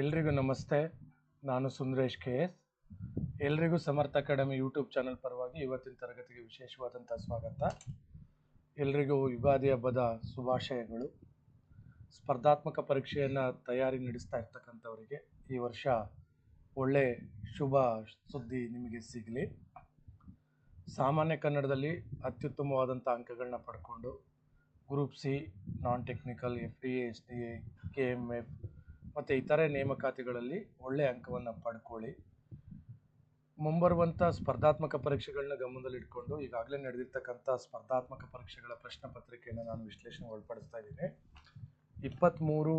ಎಲ್ರಿಗೂ ನಮಸ್ತೆ. ನಾನು ಸುಂದರೇಶ್ ಕೆ ಎಸ್. ಎಲ್ರಿಗೂ ಸಮರ್ಥ ಅಕಾಡೆಮಿ ಯೂಟ್ಯೂಬ್ ಚಾನಲ್ ಪರವಾಗಿ ಇವತ್ತಿನ ತರಗತಿಗೆ ವಿಶೇಷವಾದಂಥ ಸ್ವಾಗತ. ಎಲ್ರಿಗೂ ಯುಗಾದಿ ಹಬ್ಬದ ಶುಭಾಶಯಗಳು. ಸ್ಪರ್ಧಾತ್ಮಕ ಪರೀಕ್ಷೆಯನ್ನು ತಯಾರಿ ನಡೆಸ್ತಾ ಇರ್ತಕ್ಕಂಥವರಿಗೆ ಈ ವರ್ಷ ಒಳ್ಳೆ ಶುಭ ಸುದ್ದಿ ನಿಮಗೆ ಸಿಗಲಿ. ಸಾಮಾನ್ಯ ಕನ್ನಡದಲ್ಲಿ ಅತ್ಯುತ್ತಮವಾದಂಥ ಅಂಕಗಳನ್ನ ಪಡ್ಕೊಂಡು, group C, non technical, F D S D A, K M F ಮತ್ತು ಇತರೆ ನೇಮಕಾತಿಗಳಲ್ಲಿ ಒಳ್ಳೆಯ ಅಂಕವನ್ನು ಪಡ್ಕೊಳ್ಳಿ. ಮುಂಬರುವಂಥ ಸ್ಪರ್ಧಾತ್ಮಕ ಪರೀಕ್ಷೆಗಳನ್ನ ಗಮನದಲ್ಲಿಟ್ಕೊಂಡು ಈಗಾಗಲೇ ನಡೆದಿರ್ತಕ್ಕಂಥ ಸ್ಪರ್ಧಾತ್ಮಕ ಪರೀಕ್ಷೆಗಳ ಪ್ರಶ್ನೆ ಪತ್ರಿಕೆಯನ್ನು ನಾನು ವಿಶ್ಲೇಷಣೆ ಒಳಪಡಿಸ್ತಾ ಇದ್ದೀನಿ. ಇಪ್ಪತ್ತ್ಮೂರು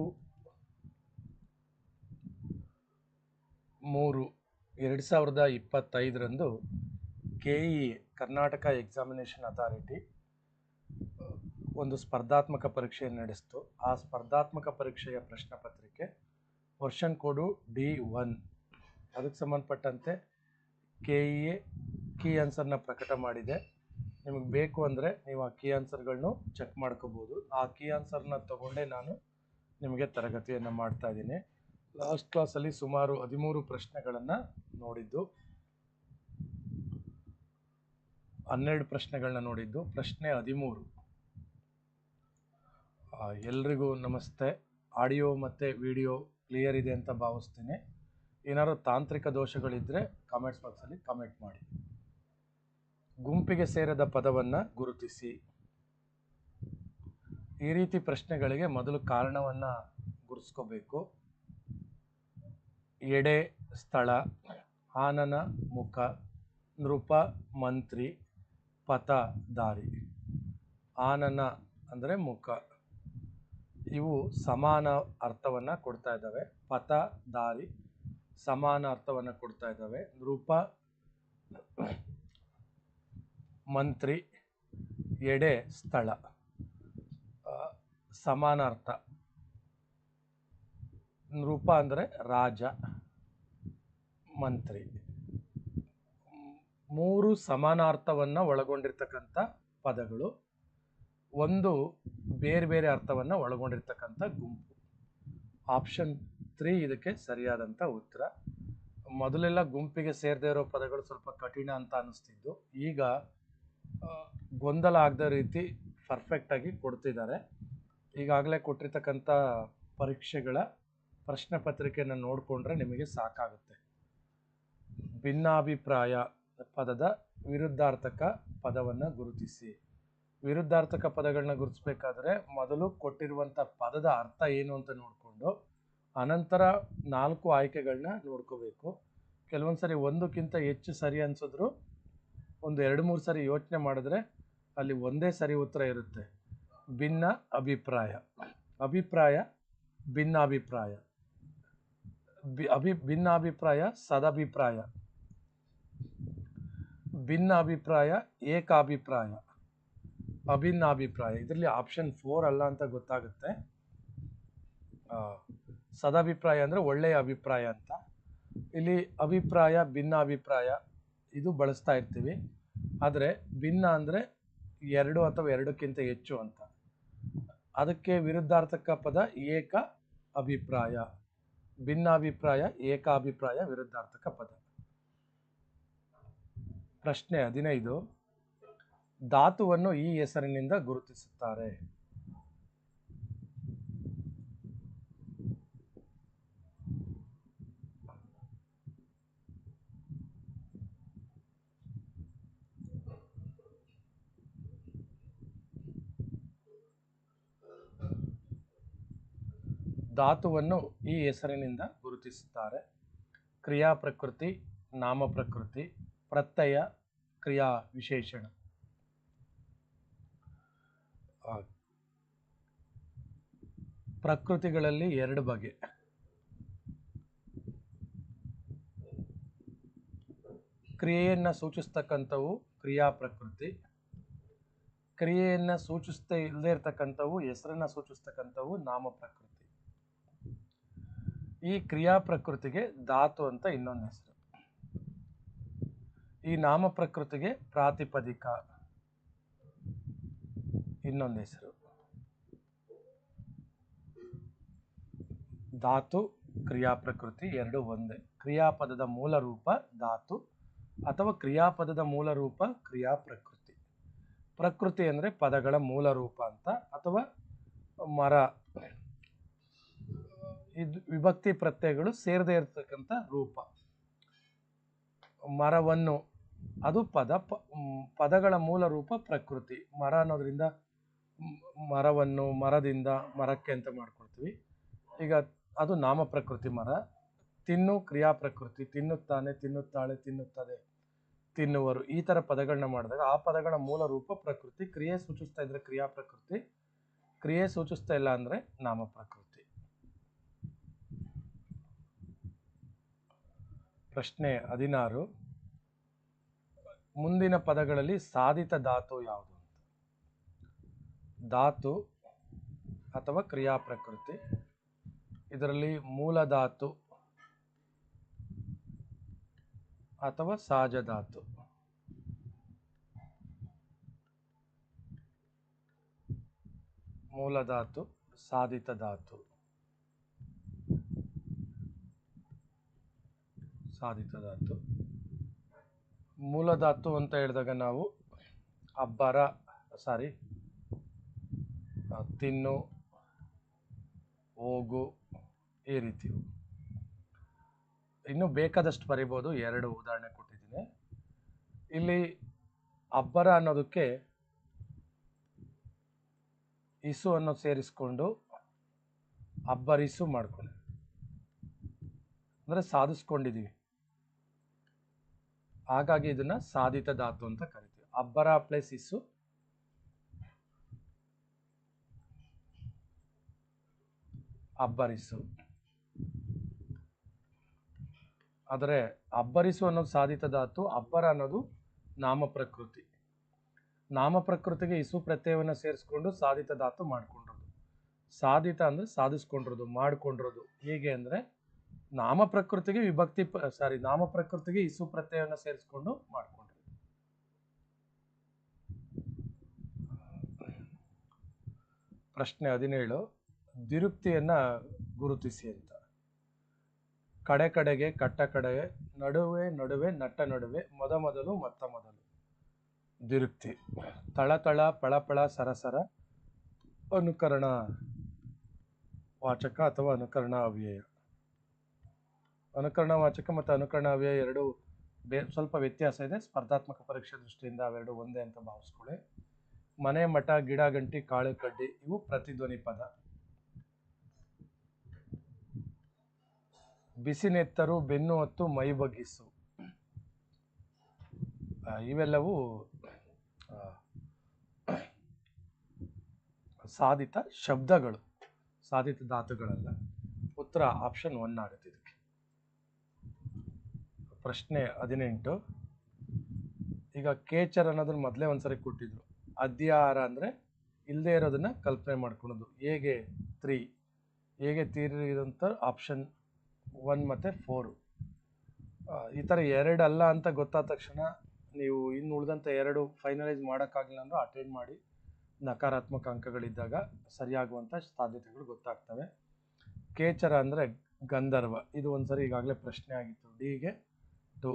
ಮೂರು ಎರಡು ಸಾವಿರದ ಇಪ್ಪತ್ತೈದರಂದು K E Karnataka examination authority ಒಂದು ಸ್ಪರ್ಧಾತ್ಮಕ ಪರೀಕ್ಷೆಯನ್ನು ನಡೆಸಿತು. ಆ ಸ್ಪರ್ಧಾತ್ಮಕ ಪರೀಕ್ಷೆಯ ಪ್ರಶ್ನೆ ಪತ್ರಿಕೆ ವರ್ಷನ್ ಕೋಡು ಡಿ ಒನ್. ಅದಕ್ಕೆ ಸಂಬಂಧಪಟ್ಟಂತೆ ಕೆ ಇ ಎ ಕೀ ಆನ್ಸರ್ನ ಪ್ರಕಟ ಮಾಡಿದೆ. ನಿಮಗೆ ಬೇಕು ಅಂದರೆ ನೀವು ಆ ಕೀ ಆನ್ಸರ್ಗಳನ್ನು ಚೆಕ್ ಮಾಡ್ಕೋಬೋದು. ಆ ಕೀ ಆನ್ಸರ್ನ ತಗೊಂಡೇ ನಾನು ನಿಮಗೆ ತರಗತಿಯನ್ನು ಮಾಡ್ತಾ ಇದ್ದೀನಿ. ಲಾಸ್ಟ್ ಕ್ಲಾಸಲ್ಲಿ ಸುಮಾರು ಹದಿಮೂರು ಪ್ರಶ್ನೆಗಳನ್ನು ನೋಡಿದ್ದು. ಹನ್ನೆರಡು ಪ್ರಶ್ನೆಗಳನ್ನ ನೋಡಿದ್ದು. ಪ್ರಶ್ನೆ ಹದಿಮೂರು. ಎಲ್ರಿಗೂ ನಮಸ್ತೆ. ಆಡಿಯೋ ಮತ್ತು ವಿಡಿಯೋ ಕ್ಲಿಯರ್ ಇದೆ ಅಂತ ಭಾವಿಸ್ತೀನಿ. ಏನಾದ್ರು ತಾಂತ್ರಿಕ ದೋಷಗಳಿದ್ದರೆ ಕಾಮೆಂಟ್ಸ್ ಬಾಕ್ಸಲ್ಲಿ ಕಾಮೆಂಟ್ ಮಾಡಿ. ಗುಂಪಿಗೆ ಸೇರದ ಪದವನ್ನು ಗುರುತಿಸಿ. ಈ ರೀತಿ ಪ್ರಶ್ನೆಗಳಿಗೆ ಮೊದಲು ಕಾರಣವನ್ನು ಗುರುಸ್ಕೋಬೇಕು ಎಡೆ, ಸ್ಥಳ, ಆನನ, ಮುಖ, ನೃಪ, ಮಂತ್ರಿ, ಪಥ, ದಾರಿ. ಆನನ ಅಂದರೆ ಮುಖ. ಇವು ಸಮಾನ ಅರ್ಥವನ್ನು ಕೊಡ್ತಾ ಇದ್ದಾವೆ. ಪಥ, ದಾರಿ ಸಮಾನ ಅರ್ಥವನ್ನು ಕೊಡ್ತಾ ಇದ್ದಾವೆ. ರೂಪ, ಮಂತ್ರಿ, ಎಡೆ, ಸ್ಥಳ. ಸಮಾನಾರ್ಥ ನೃಪ ಅಂದರೆ ರಾಜ, ಮಂತ್ರಿ. ಮೂರು ಸಮಾನಾರ್ಥವನ್ನು ಒಳಗೊಂಡಿರ್ತಕ್ಕಂಥ ಪದಗಳು. ಒಂದು ಬೇರೆ ಬೇರೆ ಅರ್ಥವನ್ನು ಒಳಗೊಂಡಿರ್ತಕ್ಕಂಥ ಗುಂಪು. ಆಪ್ಷನ್ ತ್ರೀ ಇದಕ್ಕೆ ಸರಿಯಾದಂಥ ಉತ್ತರ. ಮೊದಲೆಲ್ಲ ಗುಂಪಿಗೆ ಸೇರದೇ ಇರೋ ಪದಗಳು ಸ್ವಲ್ಪ ಕಠಿಣ ಅಂತ ಅನ್ನಿಸ್ತಿದ್ದು ಈಗ ಗೊಂದಲ ಆಗದ ರೀತಿ ಪರ್ಫೆಕ್ಟಾಗಿ ಕೊಡ್ತಿದ್ದಾರೆ. ಈಗಾಗಲೇ ಕೊಟ್ಟಿರ್ತಕ್ಕಂಥ ಪರೀಕ್ಷೆಗಳ ಪ್ರಶ್ನೆ ಪತ್ರಿಕೆಯನ್ನು ನೋಡಿಕೊಂಡ್ರೆ ನಿಮಗೆ ಸಾಕಾಗುತ್ತೆ. ಭಿನ್ನಾಭಿಪ್ರಾಯ ಪದದ ವಿರುದ್ಧಾರ್ಥಕ ಪದವನ್ನು ಗುರುತಿಸಿ. ವಿರುದ್ಧಾರ್ಥಕ ಪದಗಳನ್ನ ಗುರುತಿಸ್ಬೇಕಾದ್ರೆ ಮೊದಲು ಕೊಟ್ಟಿರುವಂಥ ಪದದ ಅರ್ಥ ಏನು ಅಂತ ನೋಡಿಕೊಂಡು, ಅನಂತರ ನಾಲ್ಕು ಆಯ್ಕೆಗಳನ್ನ ನೋಡ್ಕೋಬೇಕು. ಕೆಲವೊಂದು ಸರಿ ಒಂದಕ್ಕಿಂತ ಹೆಚ್ಚು ಸರಿ ಅನ್ಸಿದ್ರು ಒಂದು ಎರಡು, ಮೂರು ಸರಿ ಯೋಚನೆ ಮಾಡಿದ್ರೆ ಅಲ್ಲಿ ಒಂದೇ ಸರಿ ಉತ್ತರ ಇರುತ್ತೆ. ಭಿನ್ನ ಅಭಿಪ್ರಾಯ. ಅಭಿಪ್ರಾಯ, ಭಿನ್ನಾಭಿಪ್ರಾಯ. ಬಿ, ಅಭಿ, ಭಿನ್ನಾಭಿಪ್ರಾಯ, ಸದಭಿಪ್ರಾಯ. ಭಿನ್ನ ಅಭಿಪ್ರಾಯ ಏಕಾಭಿಪ್ರಾಯ. ಅಭಿನ್ನ ಅಭಿಪ್ರಾಯ. ಇದರಲ್ಲಿ ಆಪ್ಷನ್ ಫೋರ್ ಅಲ್ಲ ಅಂತ ಗೊತ್ತಾಗುತ್ತೆ. ಸದಾಭಿಪ್ರಾಯ ಅಂದರೆ ಒಳ್ಳೆಯ ಅಭಿಪ್ರಾಯ ಅಂತ. ಇಲ್ಲಿ ಅಭಿಪ್ರಾಯ ಭಿನ್ನಾಭಿಪ್ರಾಯ ಇದು ಬಳಸ್ತಾ ಇರ್ತೀವಿ. ಆದರೆ ಭಿನ್ನ ಅಂದರೆ ಎರಡು ಅಥವಾ ಎರಡಕ್ಕಿಂತ ಹೆಚ್ಚು ಅಂತ. ಅದಕ್ಕೆ ವಿರುದ್ಧಾರ್ಥಕ ಪದ ಏಕ ಅಭಿಪ್ರಾಯ. ಭಿನ್ನಾಭಿಪ್ರಾಯ ಏಕಾಭಿಪ್ರಾಯ ವಿರುದ್ಧಾರ್ಥಕ ಪದ. ಪ್ರಶ್ನೆ ಹದಿನೈದು. ಧಾತುವನ್ನು ಈ ಹೆಸರಿನಿಂದ ಗುರುತಿಸುತ್ತಾರೆ. ಧಾತುವನ್ನು ಈ ಹೆಸರಿನಿಂದ ಗುರುತಿಸುತ್ತಾರೆ. ಕ್ರಿಯಾ ಪ್ರಕೃತಿ, ನಾಮ ಪ್ರಕೃತಿ, ಪ್ರತ್ಯಯ, ಕ್ರಿಯಾ ವಿಶೇಷಣ. ಪ್ರಕೃತಿಗಳಲ್ಲಿ ಎರಡು ಬಗೆ. ಕ್ರಿಯೆಯನ್ನು ಸೂಚಿಸ್ತಕ್ಕಂಥವು ಕ್ರಿಯಾ ಪ್ರಕೃತಿ. ಕ್ರಿಯೆಯನ್ನು ಸೂಚಿಸ್ತೇ ಇಲ್ಲದೆ ಇರತಕ್ಕಂಥವು ಹೆಸರನ್ನು ಸೂಚಿಸ್ತಕ್ಕಂಥವು ನಾಮ ಪ್ರಕೃತಿ. ಈ ಕ್ರಿಯಾ ಪ್ರಕೃತಿಗೆ ಧಾತು ಅಂತ ಇನ್ನೊಂದು ಹೆಸರು. ಈ ನಾಮ ಪ್ರಕೃತಿಗೆ ಪ್ರಾತಿಪದಿಕ ಇನ್ನೊಂದು ಹೆಸರು. ಧಾತು ಕ್ರಿಯಾಪ್ರಕೃತಿ ಎರಡು ಒಂದೇ. ಕ್ರಿಯಾಪದದ ಮೂಲ ರೂಪ ಧಾತು ಅಥವಾ ಕ್ರಿಯಾಪದದ ಮೂಲ ರೂಪ ಕ್ರಿಯಾಪ್ರಕೃತಿ. ಪ್ರಕೃತಿ ಅಂದರೆ ಪದಗಳ ಮೂಲ ರೂಪ ಅಂತ ಅಥವಾ ಮರ. ಇದು ವಿಭಕ್ತಿ ಪ್ರತ್ಯಯಗಳು ಸೇರದೇ ಇರತಕ್ಕಂಥ ರೂಪ. ಮರವನ್ನು ಅದು ಪದ ಪದಗಳ ಮೂಲ ರೂಪ ಪ್ರಕೃತಿ. ಮರ ಅನ್ನೋದ್ರಿಂದ ಮರವನ್ನು ಮರದಿಂದ ಮರಕ್ಕೆ ಅಂತ ಮಾಡ್ಕೊಳ್ತೀವಿ. ಈಗ ಅದು ನಾಮ ಪ್ರಕೃತಿ ಮರ. ತಿನ್ನು ಕ್ರಿಯಾ ಪ್ರಕೃತಿ. ತಿನ್ನುತ್ತಾನೆ, ತಿನ್ನುತ್ತಾಳೆ, ತಿನ್ನುತ್ತದೆ, ತಿನ್ನುವರು. ಈ ತರ ಪದಗಳನ್ನ ಮಾಡಿದಾಗ ಆ ಪದಗಳ ಮೂಲ ರೂಪ ಪ್ರಕೃತಿ. ಕ್ರಿಯೆ ಸೂಚಿಸ್ತಾ ಇದ್ರೆ ಕ್ರಿಯಾ ಪ್ರಕೃತಿ. ಕ್ರಿಯೆ ಸೂಚಿಸ್ತಾ ಇಲ್ಲ ಅಂದ್ರೆ ನಾಮ ಪ್ರಕೃತಿ. ಪ್ರಶ್ನೆ ಹದಿನಾರು. ಮುಂದಿನ ಪದಗಳಲ್ಲಿ ಸಾಧಿತ ಧಾತು ಯಾವುದು? ಧಾತು ಅಥವಾ ಕ್ರಿಯಾ ಪ್ರಕೃತಿ. ಇದರಲ್ಲಿ ಮೂಲ ಧಾತು ಅಥವಾ ಸಹಜ ಧಾತು. ಮೂಲ ಧಾತು, ಸಾಧಿತ ಧಾತು. ಸಾಧಿತ ಧಾತು. ಮೂಲ ಧಾತು ಅಂತ ಹೇಳಿದಾಗ ನಾವು ಅಬ್ಬರ, ಸಾರಿ ತಿನ್ನು, ಹೋಗು, ಈ ರೀತಿ. ಇನ್ನೂ ಬೇಕಾದಷ್ಟು ಬರಿಬೋದು. ಎರಡು ಉದಾಹರಣೆ ಕೊಟ್ಟಿದ್ದೀನಿ. ಇಲ್ಲಿ ಅಬ್ಬರ ಅನ್ನೋದಕ್ಕೆ ಇಸು ಅನ್ನೋ ಸೇರಿಸ್ಕೊಂಡು ಅಬ್ಬರಿಸು ಮಾಡ್ಕೊಳ್ಳಿ. ಅಂದರೆ ಸಾಧಿಸ್ಕೊಂಡಿದ್ದೀವಿ ಹಾಗಾಗಿ ಇದನ್ನು ಸಾಧಿತ ಧಾತು ಅಂತ ಕರಿತೀವಿ. ಅಬ್ಬರ ಪ್ಲಸ್ ಇಸು ಅಬ್ಬರಿಸು. ಆದರೆ ಅಬ್ಬರಿಸು ಅನ್ನೋದು ಸಾಧಿತ ಧಾತು ಅಬ್ಬರ ಅನ್ನೋದು ನಾಮ ಪ್ರಕೃತಿ. ನಾಮ ಪ್ರಕೃತಿಗೆ ಇಸು ಪ್ರತ್ಯಯವನ್ನು ಸೇರಿಸ್ಕೊಂಡು ಸಾಧಿತ ಧಾತು ಮಾಡ್ಕೊಂಡಿರೋದು. ಸಾಧಿತ ಅಂದರೆ ಸಾಧಿಸ್ಕೊಂಡಿರೋದು, ಮಾಡ್ಕೊಂಡಿರೋದು. ಹೇಗೆ ಅಂದರೆ ನಾಮ ಪ್ರಕೃತಿಗೆ ವಿಭಕ್ತಿ ಸಾರಿ, ನಾಮ ಪ್ರಕೃತಿಗೆ ಇಸು ಪ್ರತ್ಯಯವನ್ನು ಸೇರಿಸ್ಕೊಂಡು ಮಾಡ್ಕೊಂಡ್ರು. ಪ್ರಶ್ನೆ ಹದಿನೇಳು. ದಿರುಕ್ತಿಯನ್ನ ಗುರುತಿಸಿ ಅಂತ. ಕಡೆ ಕಡೆಗೆ, ಕಟ್ಟ ಕಡೆಗೆ, ನಡುವೆ ನಡುವೆ, ನಟ್ಟ ನಡುವೆ, ಮೊದ ಮೊದಲು, ಮೊತ್ತ ಮೊದಲು. ದಿರುಪ್ತಿ ತಳತಳ ಪಳಪಳ ಸರಸರ ಅನುಕರಣ ವಾಚಕ ಅಥವಾ ಅನುಕರಣ ಅವ್ಯಯ. ಅನುಕರಣ ವಾಚಕ ಮತ್ತು ಅನುಕರಣ ಅವ್ಯಯ ಎರಡು ಬೇ, ಸ್ವಲ್ಪ ವ್ಯತ್ಯಾಸ ಇದೆ. ಸ್ಪರ್ಧಾತ್ಮಕ ಪರೀಕ್ಷೆ ದೃಷ್ಟಿಯಿಂದ ಅವೆರಡು ಒಂದೇ ಅಂತ ಭಾವಿಸ್ಕೊಳ್ಳಿ. ಮನೆ ಮಠ, ಗಿಡ, ಗಂಟಿ, ಕಾಳು, ಕಡ್ಡಿ, ಇವು ಪ್ರತಿಧ್ವನಿ ಪದ. ಬಿಸಿನೆತ್ತರು, ಬೆನ್ನು ಹೊತ್ತು ಮೈ ಬಗ್ಗಿಸು. ಇವೆಲ್ಲವೂ ಸಾಧಿತ ಶಬ್ದಗಳು, ಸಾಧಿತ ಧಾತುಗಳಲ್ಲ. ಉತ್ತರ ಆಪ್ಷನ್ ಒನ್ ಆಗುತ್ತೆ ಇದಕ್ಕೆ. ಪ್ರಶ್ನೆ ಹದಿನೆಂಟು. ಈಗ ಕೇಚರ್ ಅನ್ನೋದನ್ನ ಮೊದಲೇ ಒಂದ್ಸರಿ ಕೊಟ್ಟಿದ್ರು. ಅಧ್ಯಾಹಾರ ಅಂದ್ರೆ ಇಲ್ಲದೆ ಇರೋದನ್ನ ಕಲ್ಪನೆ ಮಾಡ್ಕೊಳೋದು. ಹೇಗೆ ತ್ರೀ ಹೇಗೆ ತೀರಿದಂಥ ಆಪ್ಷನ್ ಒನ್ ಮತ್ತು ಫೋರು ಈ ಥರ ಎರಡು ಅಲ್ಲ ಅಂತ ಗೊತ್ತಾದ ತಕ್ಷಣ ನೀವು ಇನ್ನು ಉಳಿದಂಥ ಎರಡು ಫೈನಲೈಸ್ ಮಾಡೋಕ್ಕಾಗಲಿಲ್ಲ ಅಂದ್ರೆ ಅಟೆಂಡ್ ಮಾಡಿ ನಕಾರಾತ್ಮಕ ಅಂಕಗಳಿದ್ದಾಗ ಸರಿಯಾಗುವಂಥ ಸಾಧ್ಯತೆಗಳು ಗೊತ್ತಾಗ್ತವೆ. ಕೇಚರ ಅಂದರೆ ಗಂಧರ್ವ. ಇದು ಒಂದ್ಸರಿ ಈಗಾಗಲೇ ಪ್ರಶ್ನೆ ಆಗಿತ್ತು. ಡಿಗೆ ಟು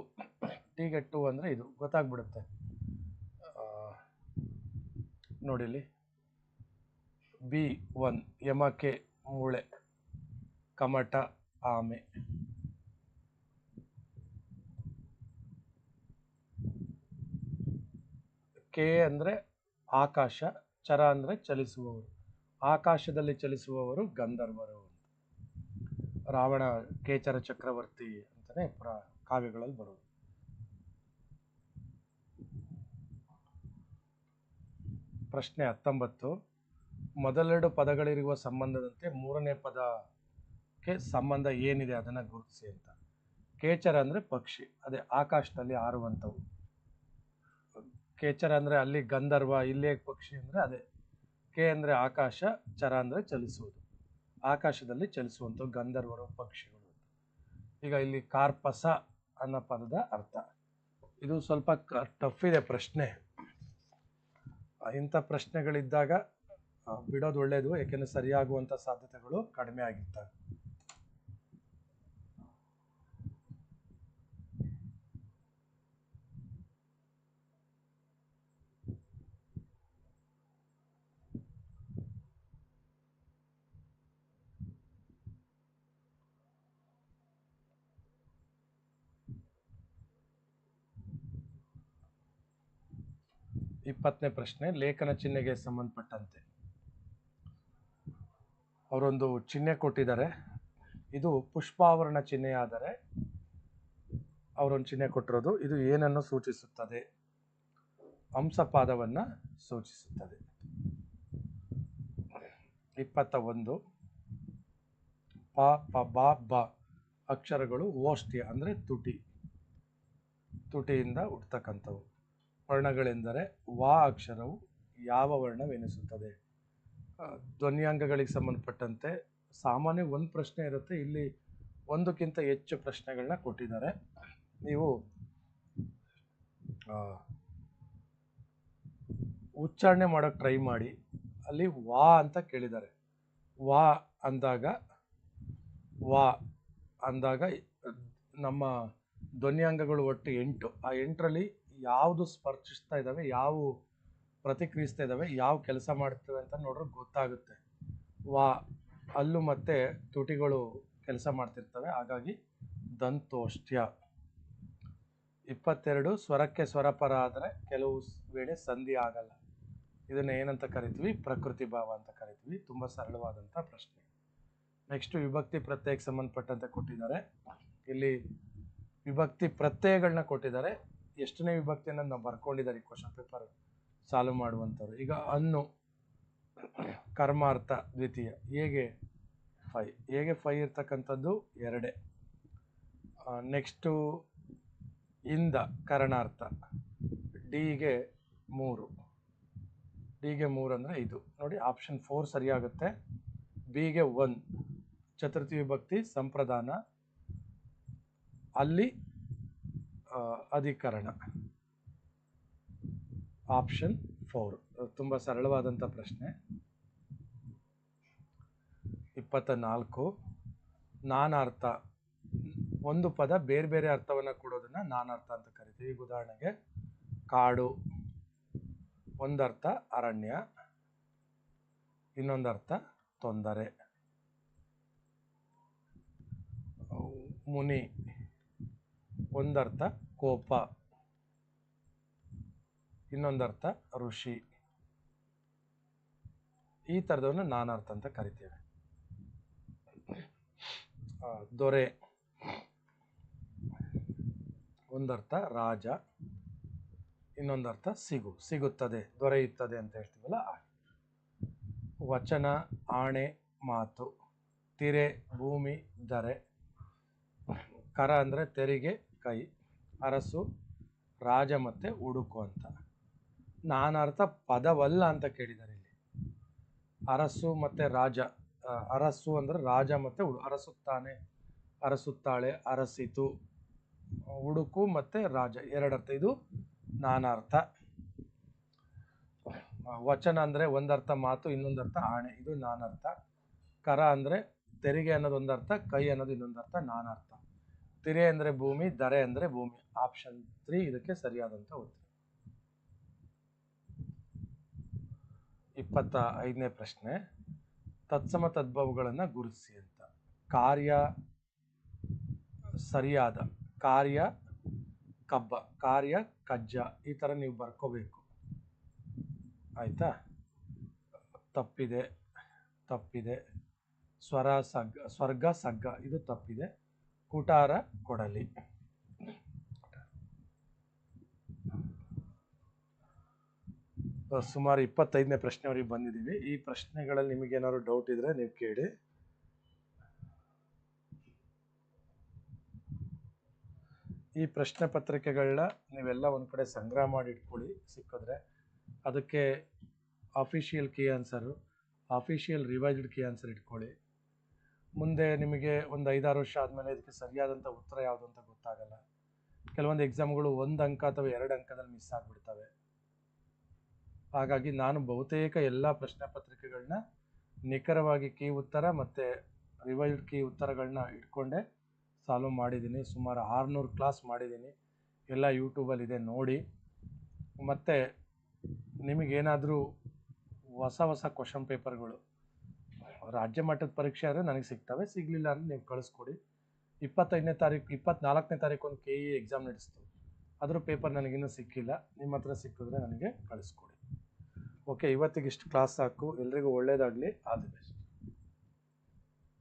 ಟಿಗೆ ಟು ಅಂದರೆ ಇದು. ಗೊತ್ತಾಗ್ಬಿಡುತ್ತೆ. ನೋಡಿಲಿ ಬಿ ಒನ್ ಯಮಕೆ ಮೂಳೆ. ಕಮಟ ಆಮೆ ಕೆ ಅಂದರೆ ಆಕಾಶ, ಚರ ಅಂದರೆ ಚಲಿಸುವವರು. ಆಕಾಶದಲ್ಲಿ ಚಲಿಸುವವರು ಗಂಧರ್ವರು. ರಾವಣ, ಕೇಚರ ಚಕ್ರವರ್ತಿ ಅಂತಾನೆ ಪ್ರ ಕಾವ್ಯಗಳಲ್ಲಿ ಬರುವುದು ಪ್ರಶ್ನೆ ಹತ್ತೊಂಬತ್ತು. ಮೊದಲೆರಡು ಪದಗಳಿರುವ ಸಂಬಂಧದಂತೆ ಮೂರನೇ ಪದಕ್ಕೆ ಸಂಬಂಧ ಏನಿದೆ ಅದನ್ನು ಗುರುತಿಸಿ ಅಂತ. ಕೇಚರ ಅಂದರೆ ಪಕ್ಷಿ, ಅದೇ ಆಕಾಶದಲ್ಲಿ ಹಾರುವಂಥವು. ಕೇಚರ ಅಂದರೆ ಅಲ್ಲಿ ಗಂಧರ್ವ, ಇಲ್ಲೇ ಪಕ್ಷಿ ಅಂದರೆ ಅದೇ. ಕೆ ಅಂದರೆ ಆಕಾಶ, ಚರ ಅಂದರೆ ಚಲಿಸುವುದು. ಆಕಾಶದಲ್ಲಿ ಚಲಿಸುವಂಥವು ಗಂಧರ್ವರು, ಪಕ್ಷಿಗಳು ಈಗ ಇಲ್ಲಿ ಕಾರ್ಪಸ ಅನ್ನೋ ಪದದ ಅರ್ಥ. ಇದು ಸ್ವಲ್ಪ ಟಫ್ ಇದೆ ಪ್ರಶ್ನೆ. ಇಂಥ ಪ್ರಶ್ನೆಗಳಿದ್ದಾಗ ಬಿಡೋದು ಒಳ್ಳೆಯದು ಏಕೆಂದರೆ ಸರಿಯಾಗುವಂಥ ಸಾಧ್ಯತೆಗಳು ಕಡಿಮೆ ಆಗಿರ್ತವೆ. ಇಪ್ಪತ್ತನೇ ಪ್ರಶ್ನೆ, ಲೇಖನ ಚಿಹ್ನೆಗೆ ಸಂಬಂಧಪಟ್ಟಂತೆ. ಅವರೊಂದು ಚಿಹ್ನೆ ಕೊಟ್ಟಿದ್ದಾರೆ. ಇದು ಪುಷ್ಪಾವರಣ ಚಿಹ್ನೆ ಆದರೆ ಅವರೊಂದು ಚಿಹ್ನೆ ಕೊಟ್ಟಿರೋದು. ಇದು ಏನನ್ನು ಸೂಚಿಸುತ್ತದೆ? ಹಂಸಪಾದವನ್ನು ಸೂಚಿಸುತ್ತದೆ. ಇಪ್ಪತ್ತ ಒಂದು. ಪ ಪ, ಬ ಬ. ಅಕ್ಷರಗಳು ಓಷ್ಠಿ ಅಂದರೆ ತುಟಿ. ತುಟಿಯಿಂದ ಹುಟ್ಟತಕ್ಕಂಥವು. ವರ್ಣಗಳೆಂದರೆ ವಾ ಅಕ್ಷರವು ಯಾವ ವರ್ಣವೆನಿಸುತ್ತದೆ? ಧ್ವನಿಯಾಂಗಗಳಿಗೆ ಸಂಬಂಧಪಟ್ಟಂತೆ ಸಾಮಾನ್ಯ ಒಂದು ಪ್ರಶ್ನೆ ಇರುತ್ತೆ. ಇಲ್ಲಿ ಒಂದಕ್ಕಿಂತ ಹೆಚ್ಚು ಪ್ರಶ್ನೆಗಳನ್ನ ಕೊಟ್ಟಿದ್ದಾರೆ. ನೀವು ಉಚ್ಚಾರಣೆ ಮಾಡೋಕ್ಕೆ ಟ್ರೈ ಮಾಡಿ. ಅಲ್ಲಿ ವಾ ಅಂತ ಕೇಳಿದ್ದಾರೆ. ವಾ ಅಂದಾಗ ವಾ ಅಂದಾಗ ನಮ್ಮ ಧ್ವನ್ಯಾಂಗಗಳು ಒಟ್ಟು ಎಂಟು. ಆ ಎಂಟರಲ್ಲಿ ಯಾವುದು ಸ್ಪರ್ಶಿಸ್ತಾ ಇದ್ದಾವೆ ಯಾವ ಪ್ರತಿಕ್ರಿಯಿಸ್ತಾ ಇದ್ದಾವೆ ಯಾವ ಕೆಲಸ ಮಾಡ್ತವೆ ಅಂತ ನೋಡ್ರೆ ಗೊತ್ತಾಗುತ್ತೆ. ವಾ, ಅಲ್ಲೂ ಮತ್ತೆ ತುಟಿಗಳು ಕೆಲಸ ಮಾಡ್ತಿರ್ತವೆ. ಹಾಗಾಗಿ ದಂತೋಷ್ಟ್ಯ. ಇಪ್ಪತ್ತೆರಡು, ಸ್ವರಕ್ಕೆ ಸ್ವರಪರ ಆದರೆ ಕೆಲವು ವೇಳೆ ಸಂಧಿ ಆಗಲ್ಲ. ಇದನ್ನ ಏನಂತ ಕರಿತೀವಿ? ಪ್ರಕೃತಿ ಭಾವ ಅಂತ ಕರಿತೀವಿ. ತುಂಬ ಸರಳವಾದಂಥ ಪ್ರಶ್ನೆ. ನೆಕ್ಸ್ಟ್ ವಿಭಕ್ತಿ ಪ್ರತ್ಯಯಕ್ಕೆ ಸಂಬಂಧಪಟ್ಟಂತೆ ಕೊಟ್ಟಿದ್ದಾರೆ. ಇಲ್ಲಿ ವಿಭಕ್ತಿ ಪ್ರತ್ಯಯಗಳನ್ನ ಕೊಟ್ಟಿದ್ದಾರೆ. ಎಷ್ಟನೇ ವಿಭಕ್ತಿ ಅನ್ನೋದು ನಾವು ಬರ್ಕೊಂಡಿದ್ದಾರೆ ಈ ಕ್ವಶನ್ ಪೇಪರ್ ಸಾಲ್ವ್ ಮಾಡುವಂಥವ್ರು. ಈಗ ಅನ್ನು ಕರ್ಮಾರ್ಥ, ದ್ವಿತೀಯ. ಹೇಗೆ ಫೈ ಹೇಗೆ ಫೈ ಇರ್ತಕ್ಕಂಥದ್ದು? ಎರಡೇ. ನೆಕ್ಸ್ಟು ಇಂದ ಕರಣಾರ್ಥ. ಡಿಗೆ ಮೂರು. ಡಿಗೆ ಮೂರು ಅಂದರೆ ಇದು ನೋಡಿ ಆಪ್ಷನ್ ಫೋರ್ ಸರಿಯಾಗುತ್ತೆ. ಬಿಗೆ ಒನ್ ಚತುರ್ಥಿ ವಿಭಕ್ತಿ ಸಂಪ್ರದಾನ. ಅಲ್ಲಿ ಅಧಿಕರಣ. ಆಪ್ಷನ್ ಫೋರ್ ತುಂಬ ಸರಳವಾದಂಥ ಪ್ರಶ್ನೆ. ಇಪ್ಪತ್ತ ನಾಲ್ಕು. ನಾನಾರ್ಥ. ಒಂದು ಪದ ಬೇರೆ ಬೇರೆ ಅರ್ಥವನ್ನು ಕೊಡೋದನ್ನ ನಾನಾರ್ಥ ಅಂತ ಕರಿತೀವಿ. ಈಗ ಉದಾಹರಣೆಗೆ ಕಾಡು, ಒಂದರ್ಥ ಅರಣ್ಯ, ಇನ್ನೊಂದರ್ಥ ತೊಂದರೆ. ಮುನಿ, ಒಂದರ್ಥ ಕೋಪ. ಇನ್ನೊಂದರ್ಥ ಋಷಿ. ಈ ಥರದವನ್ನು ನಾನಾರ್ಥ ಅಂತ ಕರಿತೇವೆ. ದೊರೆ. ಒಂದರ್ಥ ರಾಜ, ಇನ್ನೊಂದರ್ಥ ಸಿಗು, ಸಿಗುತ್ತದೆ ದೊರೆಯುತ್ತದೆ ಅಂತ ಹೇಳ್ತೀವಲ್ಲ. ವಚನ, ಆಣೆ, ಮಾತು, ತಿರೆ, ಭೂಮಿ, ದರೆ. ಕರ ಅಂದರೆ ತೆರಿಗೆ, ಕೈ. ಅರಸು, ರಾಜ ಮತ್ತು ಉಡುಕು ಅಂತ. ನಾನಾರ್ಥ ಪದವಲ್ಲ ಅಂತ ಕೇಳಿದ್ದಾರೆ ಇಲ್ಲಿ. ಅರಸು ಮತ್ತು ರಾಜ ಅರಸು ಅಂದರೆ ರಾಜ ಮತ್ತು ಉಡು ಅರಸುತ್ತಾನೆ. ಅರಸುತ್ತಾಳೆ, ಅರಸಿತು. ಉಡುಕು ಮತ್ತು ರಾಜ, ಎರಡರ್ಥ. ಇದು ನಾನಾರ್ಥ. ವಚನ ಅಂದರೆ ಒಂದರ್ಥ ಮಾತು, ಇನ್ನೊಂದರ್ಥ ಆಣೆ. ಇದು ನಾನರ್ಥ. ಕರ ಅಂದರೆ ತೆರಿಗೆ ಅನ್ನೋದು ಒಂದರ್ಥ, ಕೈ ಅನ್ನೋದು ಇನ್ನೊಂದರ್ಥ, ನಾನರ್ಥ. ತಿರೆ ಅಂದರೆ ಭೂಮಿ ದರೆ ಅಂದರೆ ಭೂಮಿ. ಆಪ್ಷನ್ ತ್ರೀ ಇದಕ್ಕೆ ಸರಿಯಾದಂಥ ಉತ್ತರ. ಇಪ್ಪತ್ತ ಐದನೇ ಪ್ರಶ್ನೆ. ತತ್ಸಮ ತದ್ಭವಗಳನ್ನು ಗುರುತಿಸಿ ಅಂತ. ಕಾರ್ಯ ಸರಿಯಾದ. ಕಾರ್ಯ ಕಬ್ಬ. ಕಾರ್ಯ ಕಜ್ಜ. ಈ ಥರ ನೀವು ಬರ್ಕೋಬೇಕು. ಆಯಿತಾ? ತಪ್ಪಿದೆ. ತಪ್ಪಿದೆ. ಸ್ವರ ಸಗ್ಗ ಸ್ವರ್ಗ ಸಗ್ಗ. ಇದು ತಪ್ಪಿದೆ. ಕುಟಾರ ಕೊಡಲಿ. ಸುಮಾರು ಇಪ್ಪತ್ತೈದನೇ ಪ್ರಶ್ನೆವರೆಗೆ ಬಂದಿದ್ದೀವಿ. ಈ ಪ್ರಶ್ನೆಗಳಲ್ಲಿ ನಿಮಗೇನಾದ್ರು ಡೌಟ್ ಇದ್ರೆ ನೀವು ಕೇಳಿ. ಈ ಪ್ರಶ್ನೆ ಪತ್ರಿಕೆಗಳನ್ನ ನೀವೆಲ್ಲ ಒಂದು ಕಡೆ ಸಂಗ್ರಹ ಮಾಡಿ ಇಟ್ಕೊಳ್ಳಿ ಸಿಕ್ಕಿದ್ರೆ. ಅದಕ್ಕೆ official key answer official revised key answer ಇಟ್ಕೊಳ್ಳಿ. ಮುಂದೆ ನಿಮಗೆ ಒಂದು ಐದಾರು ವರ್ಷ ಆದಮೇಲೆ ಇದಕ್ಕೆ ಸರಿಯಾದಂಥ ಉತ್ತರ ಯಾವುದು ಅಂತ ಗೊತ್ತಾಗಲ್ಲ. ಕೆಲವೊಂದು ಎಕ್ಸಾಮ್ಗಳು ಒಂದು ಅಂಕ ಅಥವಾ ಎರಡು ಅಂಕದಲ್ಲಿ ಮಿಸ್ ಆಗಿಬಿಡ್ತವೆ. ಹಾಗಾಗಿ ನಾನು ಬಹುತೇಕ ಎಲ್ಲ ಪ್ರಶ್ನೆ ಪತ್ರಿಕೆಗಳನ್ನ ನಿಖರವಾಗಿ ಕೀ ಉತ್ತರ ಮತ್ತು ರಿವೈಲ್ಡ್ ಕೀ ಉತ್ತರಗಳನ್ನ ಇಟ್ಕೊಂಡೆ ಸಾಲ್ವ್ ಮಾಡಿದ್ದೀನಿ. ಸುಮಾರು ಆರುನೂರು ಕ್ಲಾಸ್ ಮಾಡಿದ್ದೀನಿ. ಎಲ್ಲ ಯೂಟ್ಯೂಬಲ್ಲಿದೆ ನೋಡಿ. ಮತ್ತು ನಿಮಗೇನಾದರೂ ಹೊಸ ಹೊಸ ಕ್ವಶನ್ ಪೇಪರ್ಗಳು ರಾಜ್ಯ ಮಟ್ಟದ ಪರೀಕ್ಷೆ ಆದರೆ ನನಗೆ ಸಿಗ್ತವೆ. ಸಿಗಲಿಲ್ಲ ಅಂದರೆ ನೀವು ಕಳಿಸ್ಕೊಡಿ. ಇಪ್ಪತ್ತೈದನೇ ತಾರೀಕು ಇಪ್ಪತ್ನಾಲ್ಕನೇ ತಾರೀಕು ಒಂದು ಕೆ ಇ ಎಕ್ಸಾಮ್ ನಡೆಸ್ತು. ಅದರ ಪೇಪರ್ ನನಗಿನ್ನೂ ಸಿಕ್ಕಿಲ್ಲ. ನಿಮ್ಮ ಹತ್ರ ಸಿಕ್ಕಿದ್ರೆ ನನಗೆ ಕಳಿಸ್ಕೊಡಿ. ಓಕೆ ಇವತ್ತಿಗೆ ಇಷ್ಟು ಕ್ಲಾಸ್ ಸಾಕು. ಎಲ್ರಿಗೂ ಒಳ್ಳೆಯದಾಗಲಿ ಆಲ್ ದಿ